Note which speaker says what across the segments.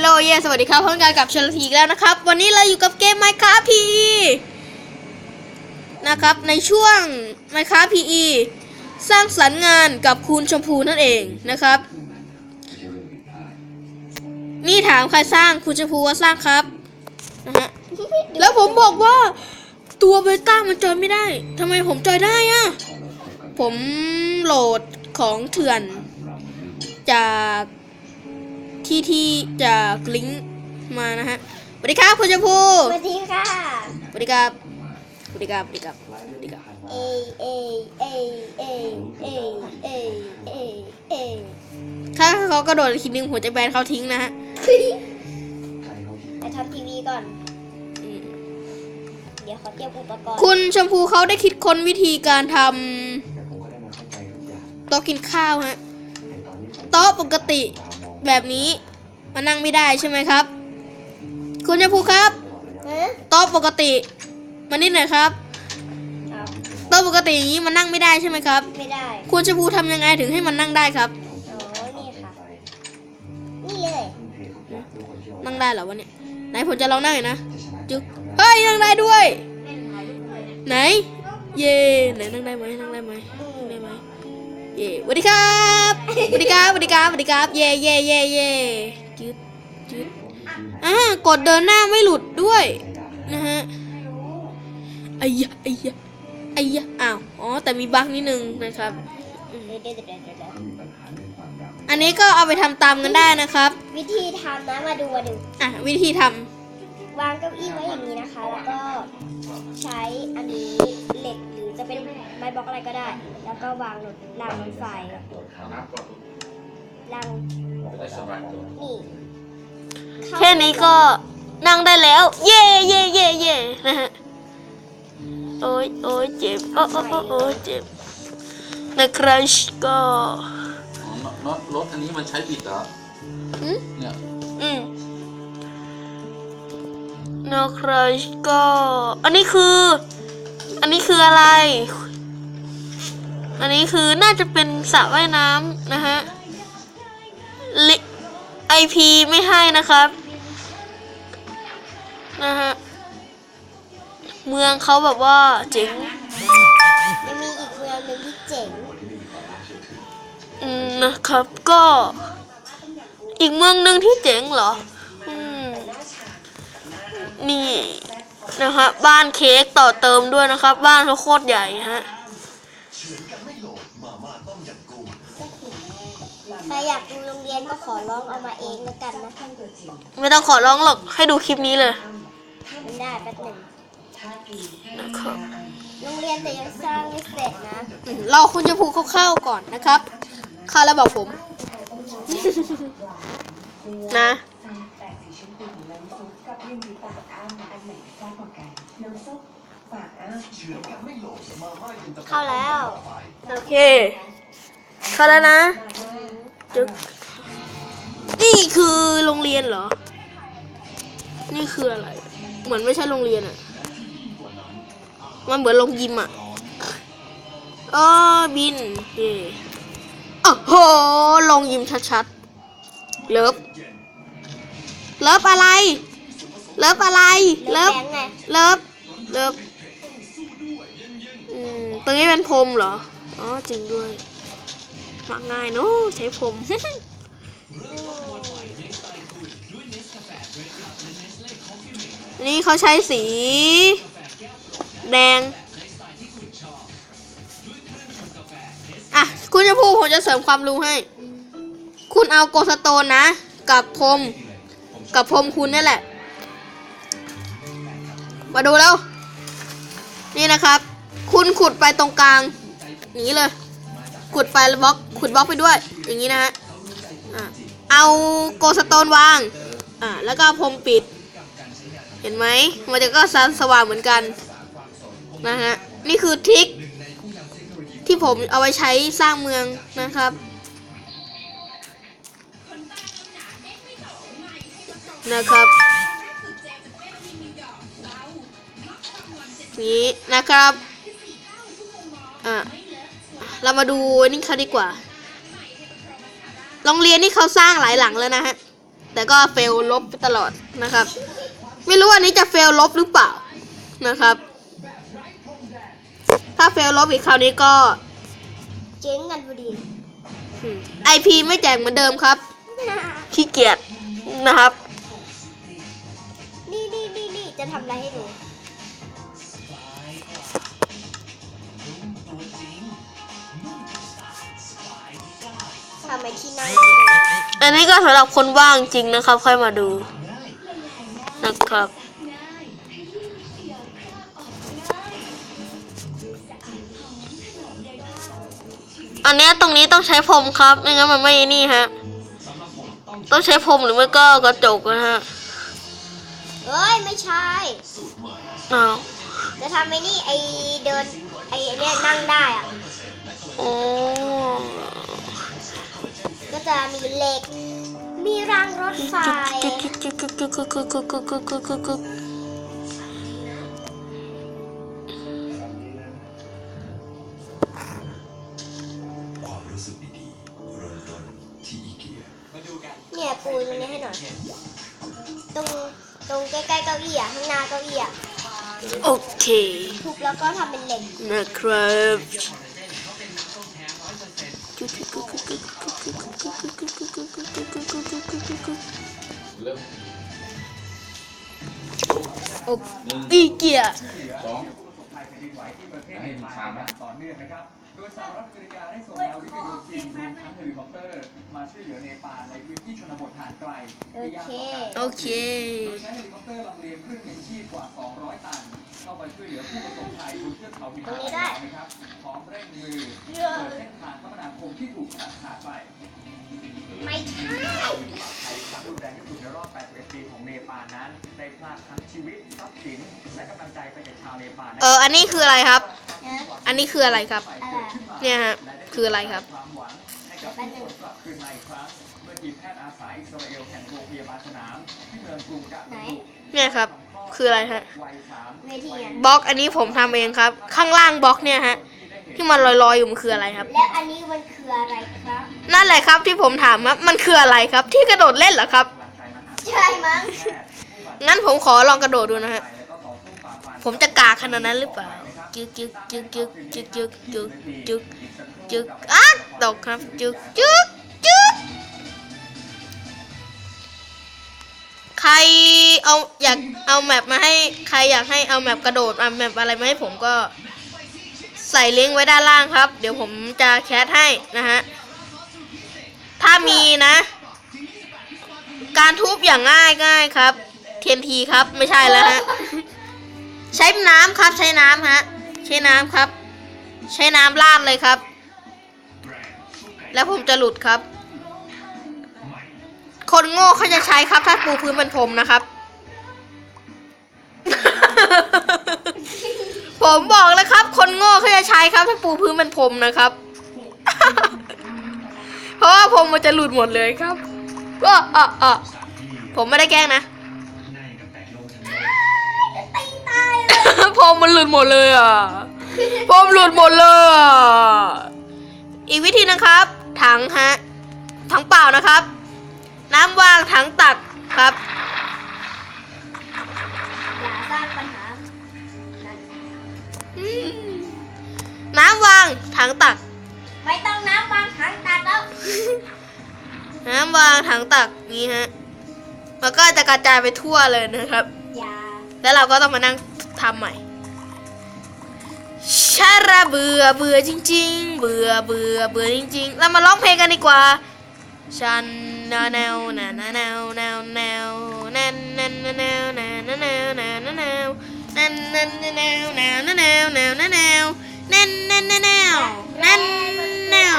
Speaker 1: ฮัลโหลเยสวัสดีครับพบกันกับชลทีอีกแล้วนะครับ วันนี้เราอยู่กับเกม Minecraft PE นะครับ ในช่วง Minecraft PE สร้างสรรค์งานกับคุณชมพูนั่นเองนะครับ นี่ถามใครสร้างคุณชมพูว่าสร้างครับนะฮะแล้วผมบอกว่าตัวเบต้ามันจอยไม่ได้ทำไมผมจอยได้อะผมโหลดของเถื่อนจาก ที่ที่จากลิงก์มานะฮะสวัสดีครับคุณชมพู
Speaker 2: สวัสดีค่ะ
Speaker 1: สวัสดีครับสวัสดีครับสวัสดีครับสวัสดีครับ
Speaker 2: เอเอเอเอเอเอเอเอ
Speaker 1: ถ้าเขากระโดดอีกทีนึงผมจะแบนเขาทิ้งนะฮะ
Speaker 2: ไปทำทีวีก่อน
Speaker 1: อืม
Speaker 2: เดี๋ยวขอเตรียมอุปกรณ์
Speaker 1: คุณชมพูเขาได้คิดค้นวิธีการทำโต๊ะกินข้าวฮะโต๊ะปกติ แบบนี้มันนั่งไม่ได้ใช่ไหมครับ คุณชมพูครับ
Speaker 2: ฮะ
Speaker 1: โต๊ะปกติมานิดหน่อยครับ
Speaker 2: เอา
Speaker 1: โต๊ะปกติอย่างนี้มันนั่งไม่ได้ใช่ไหมครับ
Speaker 2: ไม่ได้
Speaker 1: คุณชมพูทำยังไงถึงให้มันนั่งได้ครับ
Speaker 2: อ๋อนี่ค่ะ นี่เลย
Speaker 1: นั่งได้เหรอวะเนี่ยไหนผมจะลองนั่งหน่อยนะจุ๊บเฮ้ยนั่งได้ด้วย ไหน เย่ไหนนั่งได้ไหมนั่งได้ไหมนั่งได้ไหม เย่สวัสดีครับสวัสดีครับสวัสดีครับสวัสดีครับ เย่เย่เย่เย่จุดจุดอ่ากดเดินหน้าไม่หลุดด้วยนะฮะไอ้ยะไอ้ยะไอ้ยะอ้าว อ๋อ แต่มีบั๊กนิดนึงนะครับ
Speaker 2: เดี๋ยวเดี๋ยวเดี๋ยวเดี๋ยวเดี๋ยว
Speaker 1: อันนี้ก็เอาไปทำตามกันได้นะครับ
Speaker 2: วิธีทำนะมาดูมาดู
Speaker 1: อะ วิธีทำ
Speaker 2: วางเก้าอี้ไว้อย่างนี้นะคะ แล้วก็ใช้อันนี้เหล็กหรือ จะเป็นไม้บล็อกอะไรก็ได้ แล้วก็วางรถรางรถไฟรางนี่เข้า
Speaker 1: แค่นี้ก็นั่งได้แล้ว เย่เย่เย่เย่นะฮะโอ้ยโอ้ยเจ็บโอ้โอ้โอ้โอ้ยเจ็บนะครับก็
Speaker 3: อ๋อรถรถคันนี้มันใช้บิดเหรอ
Speaker 1: อืม
Speaker 3: เนี่ย
Speaker 1: อืมนะครับก็ อันนี้คืออั นนี้คืออะไร อันนี้คือน่าจะเป็นสระว่ายน้ำนะฮะไอพีไม่ให้นะครับ นะฮะ เมืองเขาแบบว่าเจ๋ง
Speaker 2: ยังมีอีกเมืองหนึ่งที่เจ๋ง
Speaker 1: อืมนะครับก็อีกเมืองหนึ่งที่เจ๋งเหรอ อืม นี่ นะฮะบ้านเค้กต่อเติมด้วยนะครับ บ้านเขาโคตรใหญ่ฮะ
Speaker 2: ใครอยากดูโรงเรียนก็ขอร้องเอามาเองแล้วกันนะ
Speaker 1: ไม่ต้องขอร้องหรอกให้ดูคลิปนี้เลย
Speaker 2: มันได้แป๊บหนึ่ง
Speaker 1: นะครับ
Speaker 2: โรงเรียนแต่ยังสร้างไม่เสร็จนะ
Speaker 1: อืมเราคุณจะพูดคร่าวๆก่อนนะครับเข้าแล้วบอกผม นะีชมพูของน้ำซุปกับริมีปากอ้ามอันไหนกล้กว่ากันน้ำซุปปากอ้าม
Speaker 2: เฉื
Speaker 1: อกันไม่หลงมาม่เย็นตะ
Speaker 2: เข้าแล้ว
Speaker 1: โอเค เข้าแล้วนะ จึ๊กนี่คือโรงเรียนเหรอ นี่คืออะไร เหมือนไม่ใช่โรงเรียนอะมันเหมือนโรงยิมอะอ๋อบินเย่โอ้โหโรงยิมชัดๆ เลิฟ เลิฟอะไร เลิฟอะไร
Speaker 2: เลิ
Speaker 1: เลิ
Speaker 2: ฟ
Speaker 1: ฟ
Speaker 2: แบงค์ไง
Speaker 1: เลิฟ เลิฟอืมตรงนี้เป็นพรมเหรอ อ๋อจริงด้วยมักง่ายเนอะใช้พรมนี่เขาใช้สี แดง อะ คุณจะพูดผมจะเสริมความรู้ให้ คุณเอาโกสโตนนะ กับพรม กับพรมคุณนี่แหละ มาดูแล้ว นี่นะครับ คุณขุดไปตรงกลางอย่างนี้เลย ขุดไปบล็อกขุดบล็อกไปด้วย อย่างนี้นะฮะเอาโกสโตนวาง อ่า แล้วก็พรมปิด เห็นไหม มันจะก็สสว่างเหมือนกัน นะฮะ นี่คือทริคที่ผมเอาไว้ใช้สร้างเมืองนะครับ นะครับนี้นะครับอะเรามาดูนี่เขาดีกว่า โรงเรียนนี่เขาสร้างหลายหลังแล้วนะฮะ แต่ก็เฟลลบไปตลอดนะครับ ไม่รู้อันนี้จะเฟลลบหรือเปล่านะครับ ถ้าเฟลลบอีกคราวนี้ก็
Speaker 2: เจ๊งกันพอดี
Speaker 1: ไอพีไม่แจกเหมือนเดิมครับ ขี้เกียจนะครับ
Speaker 2: ทำอะไรให้ดูทำไมที่นั่ง
Speaker 1: อันนี้ก็สำหรับคนว่างจริงนะครับ ค่อยมาดูนะครับอันนี้ตรงนี้ต้องใช้พรมครับไม่งั้นมันไม่นี่ฮะ ต้องใช้พรมหรือไม่ก็กระจกนะฮะ
Speaker 2: เฮ้ย ไม่ใช่
Speaker 1: อ้าว
Speaker 2: จะทำไอ้นี่ไอ้เดินไอ้เนี่ยนั่งได้อะ
Speaker 1: โอ้
Speaker 2: ก็จะมีเหล็ก มีรางรถไฟ
Speaker 4: เนี่ย
Speaker 2: ปูตรงนี้ให้หน่อยตรง ตรงใกล้ๆเก้าอี้อะข้างหน้าเก้าอี้อะ
Speaker 1: โอเค
Speaker 2: ทุบแล้วก็ทำเป็นเหล็ก
Speaker 1: นะครับโอ้ยเกีย
Speaker 3: ร์ นดินไหวที่ประเทศเนมาอย่าง
Speaker 5: ต่อเนื่องนะครับ โดยสหรัฐอเมริกาได้ส่งนาวิกโยธินรวมทั้งเฮลิคอปเตอร์ มาช่วยเหลือเนปาลในพื้นที่ชนบททางไกล
Speaker 2: โอเค
Speaker 1: โอเค
Speaker 5: โดยใช้เฮลิคอปเตอร์ลำเลียงเครื่องยังชีพกว่า 200 ตัน เข้าไปช่วยเหลือผู้ประสบภัยบนเทือกเขาหิมะนะครับพร้อมเร่งมือเปิดเส้นทางคมนาคมที่ถูกตัดขาดไป
Speaker 2: ไม่ใช่
Speaker 5: ปาลนั้นได้พลาดทั้งชีวิตทรัพย์สินและกำลังใจไปจากชาวเนปาล
Speaker 1: เออ อันนี้คืออะไรครับ อันนี้คืออะไรครับเนี่ยฮะ คืออะไรครับ
Speaker 5: ความหวานคืนมาอีกครั้งเมื่อทีมแพทย์อาสาอิสราเอลแห่งโรงพยาบาลสนามที่เมืองกรุงกะ
Speaker 2: ไหน บู
Speaker 1: เนี่ยครับ คืออะไรฮะ
Speaker 5: วัย
Speaker 1: บล็อกอันนี้ผมทำเองครับ ข้างล่างบล็อกเนี่ยฮะ ที่มันลอยๆอยู่มันคืออะไรครับ
Speaker 2: แล้วอันนี้มันคืออะไรครับ
Speaker 1: นั่นแหละครับที่ผมถามครับ มันคืออะไรครับ ที่กระโดดเล่นเหรอครับ
Speaker 2: ใช่มั้ง
Speaker 1: งั้นผมขอลองกระโดดดูนะฮะ ผมจะกาขนาดนั้นหรือเปล่า จึกจึกจึกจึกจึกจึกจึกจึกจึกอะตกครับ จึกจึกจึกใครเอาอยากเอาแมปมาให้ใครอยากให้เอาแมปกระโดดเอาแมปอะไรมาให้ผมก็ใส่ลิงก์ไว้ด้านล่างครับ เดี๋ยวผมจะแคสให้นะฮะ ถ้ามีนะ การทุบอย่างง่ายง่ายครับเทนทีครับไม่ใช่แล้วฮะ ใช้น้ำครับใช้น้ำฮะ ใช้น้ำครับ ใช้น้ำลาดเลยครับ แล้วผมจะหลุดครับ คนโง่เขาจะใช้ครับ ถ้าปูพื้นเป็นผมนะครับ ผมบอกแล้วครับ คนโง่เขาจะใช้ครับ ถ้าปูพื้นเป็นผมนะครับ เพราะว่าผมมันจะหลุดหมดเลยครับ ก็ออผมไม่ได้แกล้งนะผมมันหลุดหมดเลยอะผมหลุดหมดเลยอีกวิธีนะครับ ถังฮะ ถังเปล่านะครับ น้ำวางถังตักครับ
Speaker 2: อย่าสร้างปัญหา
Speaker 1: น้ำวางถังตัก
Speaker 2: ไม่ต้องน้ำวางถังตักแล้ว
Speaker 1: น้ำวางถังตักนี้ฮะมันก็จะกระจายไปทั่วเลยนะครับ แล้วเราก็ต้องมานั่งทำใหม่ชาระเบื่อเบื่อจริง ๆ เบื่อเบื่อเบื่อจริง ๆ เรามาร้องเพลงกันดีกว่าชันนาแนวนาแนาแนาแนวแนวแนนแนนาแนวแนนแนวแนนแนวแนนแนนาแนวแนวแนวแนวแนวแนนแนนาแนวแนนแนว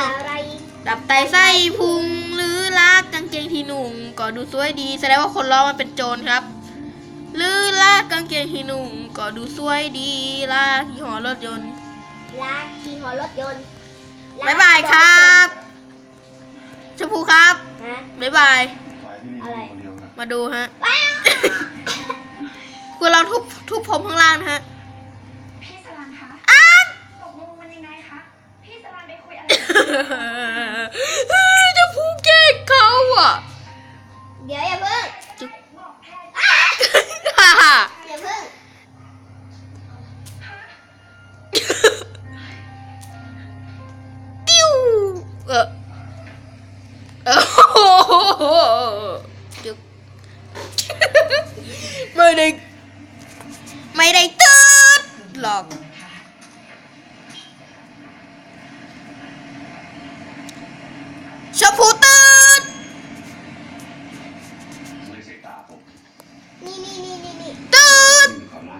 Speaker 1: ดับไตไส้พุง กกางเกงที่หนุ่มก็ดูสวยดีแสดงว่าคนร้องมันเป็นโจรครับหรือลากกางเกงที่หนุ่มก็ดูสวยดีลากยี่ห้อรถยนต์
Speaker 2: ลากขี่หอรถยนต์ลก
Speaker 1: บ๊ายบายครับชมพูครับ
Speaker 2: ฮะ
Speaker 1: บ๊ายบาย
Speaker 2: อะไร
Speaker 1: มาดูฮะคุณลองทุบทุบผมข้างล่างนะฮะ
Speaker 6: พี่สลันคะ
Speaker 1: อ้าว
Speaker 6: ตกลงมันยังไงคะพี่สลันไปคุยอะไร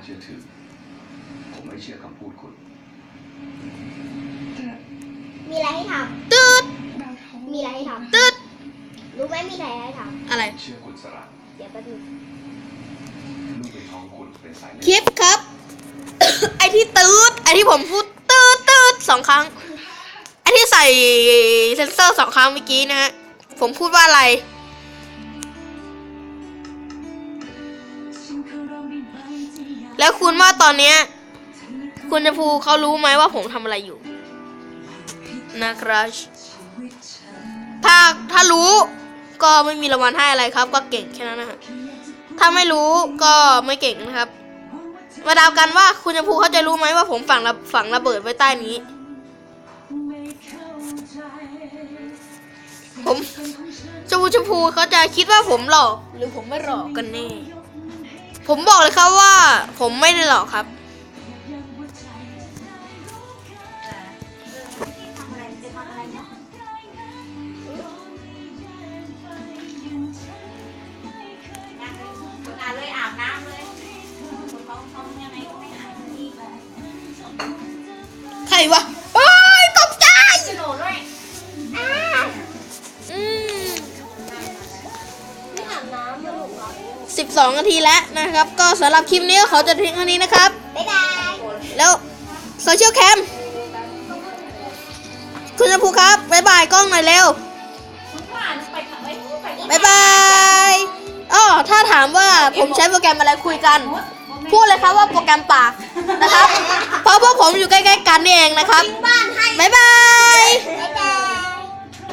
Speaker 1: เชื่
Speaker 4: อถือ ผมไม่เชื่อคำพูดคุณ
Speaker 2: มีอะไรให้ท
Speaker 1: ตืดำ
Speaker 2: มีอะไรให้ท
Speaker 1: ตืดำ
Speaker 2: รู้ไหมมีอะไรให้ท
Speaker 1: อะไร
Speaker 4: เชื่อคุณสระำ
Speaker 2: เดี๋ยวแป๊บนึง
Speaker 4: ลูกในท้องคุณเป็นสายเลือด
Speaker 1: คลิปครับ ไอที่ตืดไอที่ผมพูดตืดตืดสองครั้ง ไอที่ใส่เซนเซอร์สองครั้งเมื่อกี้นะฮะ ผมพูดว่าอะไร แล้วคุณว่าตอนเนี้ย คุณจะพูเขารู้ไหมว่าผมทำอะไรอยู่ นะครับ ถ้าถ้ารู้ก็ไม่มีรางวัลให้อะไรครับ ก็เก่งแค่นั้นนะฮะถ้าไม่รู้ก็ไม่เก่งนะครับ มาดาวกันว่าคุณชมพูเขาจะรู้ไหมว่าผมฝังระฝังระเบิดไว้ใต้นี้ ผมชมพูชมพูเขาจะคิดว่าผมหลอก หรือผมไม่หลอกกันแน่ ผมบอกเลยครับว่า ผมไม่ได้หลอกครับ ทีแล้วนะครับ ก็สำหรับคลิปนี้ก็ขอจะทิ้งเท่านี้นะครับ
Speaker 2: บ๊ายบาย
Speaker 1: แล้วโซเชียลแคมคุณชมพูครับ บ๊ายบายกล้องหน่อยเร็ว
Speaker 7: คุณว่าไปไปไป
Speaker 1: บ๊ายบายอ้อถ้าถามว่าผมใช้โปรแกรมอะไรคุยกัน พูดเลยครับว่าโปรแกรมปากนะครับ เพราะพวกผมอยู่ใกล้ๆกันนี่เองนะครับ
Speaker 2: บ้านให้
Speaker 1: บ๊ายบาย